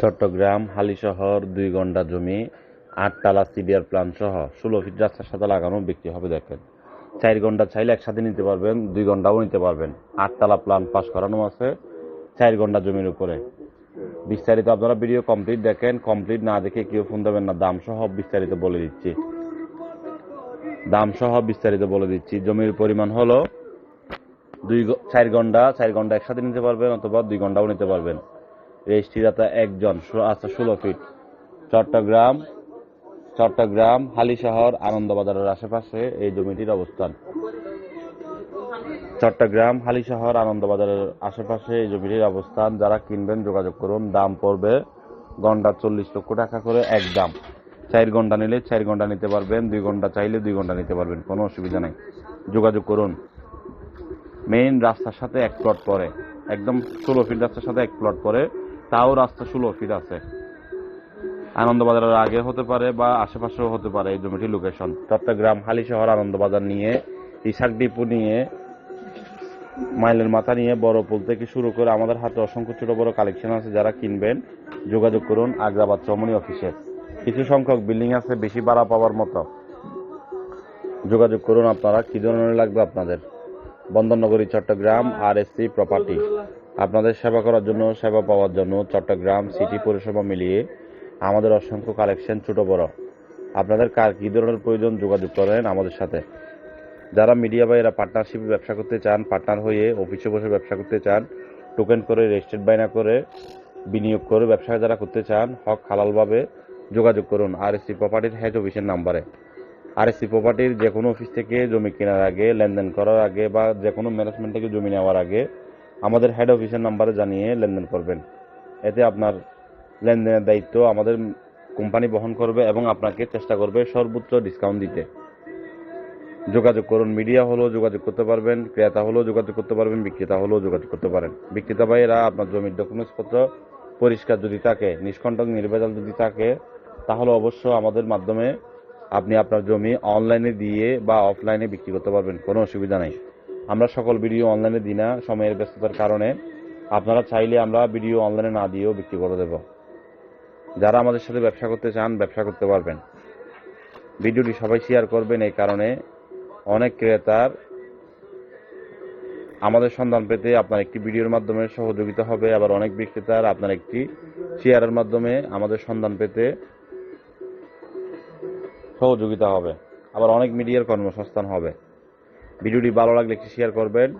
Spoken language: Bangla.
চট্টগ্রাম, হালিশহর, দুই ঘণ্টা জমি আটতলা সিডিআর প্ল্যান সহ ষোলো ফিট রাস্তার সাথে লাগানো বিক্রি হবে, দেখেন। চার ঘণ্টা চাইলে একসাথে নিতে পারবেন, দুই ঘন্টাও নিতে পারবেন। আটতলা প্ল্যান পাস করানো আছে, চার ঘণ্টা জমির উপরে। বিস্তারিত আপনারা ভিডিও কমপ্লিট দেখেন কমপ্লিট না দেখে কেউ ফোন দেবেন না, দাম সহ বিস্তারিত বলে দিচ্ছি। দাম সহ বিস্তারিত বলে দিচ্ছি। জমির পরিমাণ হলো দুই চার ঘণ্টা চার ঘণ্টা একসাথে নিতে পারবেন অথবা দুই ঘন্টাও নিতে পারবেন। রেজিস্ট্রিদাতা একজন আছে ষোলো ফিট। চট্টগ্রাম চট্টগ্রাম, হালিশহর, আনন্দবাজারের আশেপাশে এই জমিটির অবস্থান। চট্টগ্রাম, হালিশহর, আনন্দবাজারের আশেপাশে এই জমিটির অবস্থান। যারা কিনবেন, যোগাযোগ করুন। দাম পড়বে ঘণ্টা চল্লিশ লক্ষ টাকা করে এক দাম। চার ঘণ্টা নিলে চার ঘণ্টা নিতে পারবেন, দুই ঘণ্টা চাইলে দুই ঘণ্টা নিতে পারবেন, কোনো অসুবিধা নেই। যোগাযোগ করুন। মেইন রাস্তার সাথে এক প্লট পরে একদম ষোলো ফিট রাস্তার সাথে এক প্লট পরে তাও রাস্তা ষোলো ফিট আছে। আনন্দবাজারের আগে হতে পারে বা আশেপাশেও হতে পারে এই জমিটির লোকেশন চট্টগ্রাম হালি শহর আনন্দবাজার নিয়ে, ইসাক ডিপু নিয়ে, মাইলের মাথা নিয়ে বড় পুল থেকে শুরু করে আমাদের হাতে অসংখ্য ছোট বড় কালেকশন আছে, যারা কিনবেন, যোগাযোগ করুন আগ্রাবাদ চমনি অফিসে। কিছু সংখ্যক বিল্ডিং আছে বেশি ভাড়া পাওয়ার মতো। যোগাযোগ করুন আপনারা, কি ধরনের লাগবে আপনাদের? বন্দরনগরী, চট্টগ্রাম, আর এসসি প্রপার্টি আপনাদের সেবা করার জন্য সেবা পাওয়ার জন্য চট্টগ্রাম সিটি পরিষেবা মিলিয়ে আমাদের অসংখ্য কালেকশন ছোট বড়। আপনাদের কার কী ধরনের প্রয়োজন যোগাযোগ করেন আমাদের সাথে। যারা মিডিয়া ভাইয়েরা পার্টনারশিপে ব্যবসা করতে চান পার্টনার হয়ে অফিসে বসে ব্যবসা করতে চান টোকেন করে রেজিস্টার্ড বাইনা করে বিনিয়োগ করে ব্যবসা যারা করতে চান হক হালালভাবে যোগাযোগ করুন আর এসসি প্রপার্টির হেড অফিসের নাম্বারে। আর এসসি প্রপার্টির যে কোনো অফিস থেকে জমি কেনার আগে লেনদেন করার আগে বা যে কোনো ম্যানেজমেন্ট থেকে জমি নেওয়ার আগে আমাদের হেড অফিসের নাম্বারে জানিয়ে লেনদেন করবেন। এতে আপনার লেনদেনের দায়িত্ব আমাদের কোম্পানি বহন করবে এবং আপনাকে চেষ্টা করবে সর্বোচ্চ ডিসকাউন্ট দিতে। যোগাযোগ করুন মিডিয়া হলেও যোগাযোগ করতে পারবেন, ক্রেতা হলেও যোগাযোগ করতে পারবেন, বিক্রেতা হলেও যোগাযোগ করতে পারেন। বিক্রেতা ভাইয়েরা, আপনার জমির ডকুমেন্টসপত্র পরিষ্কার যদি থাকে, নিষ্কণ্টক, নির্ভেজাল যদি থাকে, তাহলে অবশ্য আমাদের মাধ্যমে আপনি আপনার জমি অনলাইনে দিয়ে বা অফলাইনে বিক্রি করতে পারবেন, কোনো অসুবিধা নেই। আমরা সকল ভিডিও অনলাইনে দিই না, সময়ের ব্যস্ততার কারণে। আপনারা চাইলে আমরা ভিডিও অনলাইনে না দিয়েও বিক্রি করে দেব। যারা আমাদের সাথে ব্যবসা করতে চান, ব্যবসা করতে পারবেন। ভিডিওটি সবাই শেয়ার করবেন, এই কারণে অনেক ক্রেতার আমাদের সন্ধান পেতে আপনার একটি ভিডিওর মাধ্যমে সহযোগিতা হবে, আবার অনেক বিক্রেতার আপনার একটি শেয়ারের মাধ্যমে আমাদের সন্ধান পেতে সহযোগিতা হবে, আবার অনেক মিডিয়ার কর্মসংস্থান হবে। ভিডিওটি ভালো লাগলে একটি শেয়ার করবেন।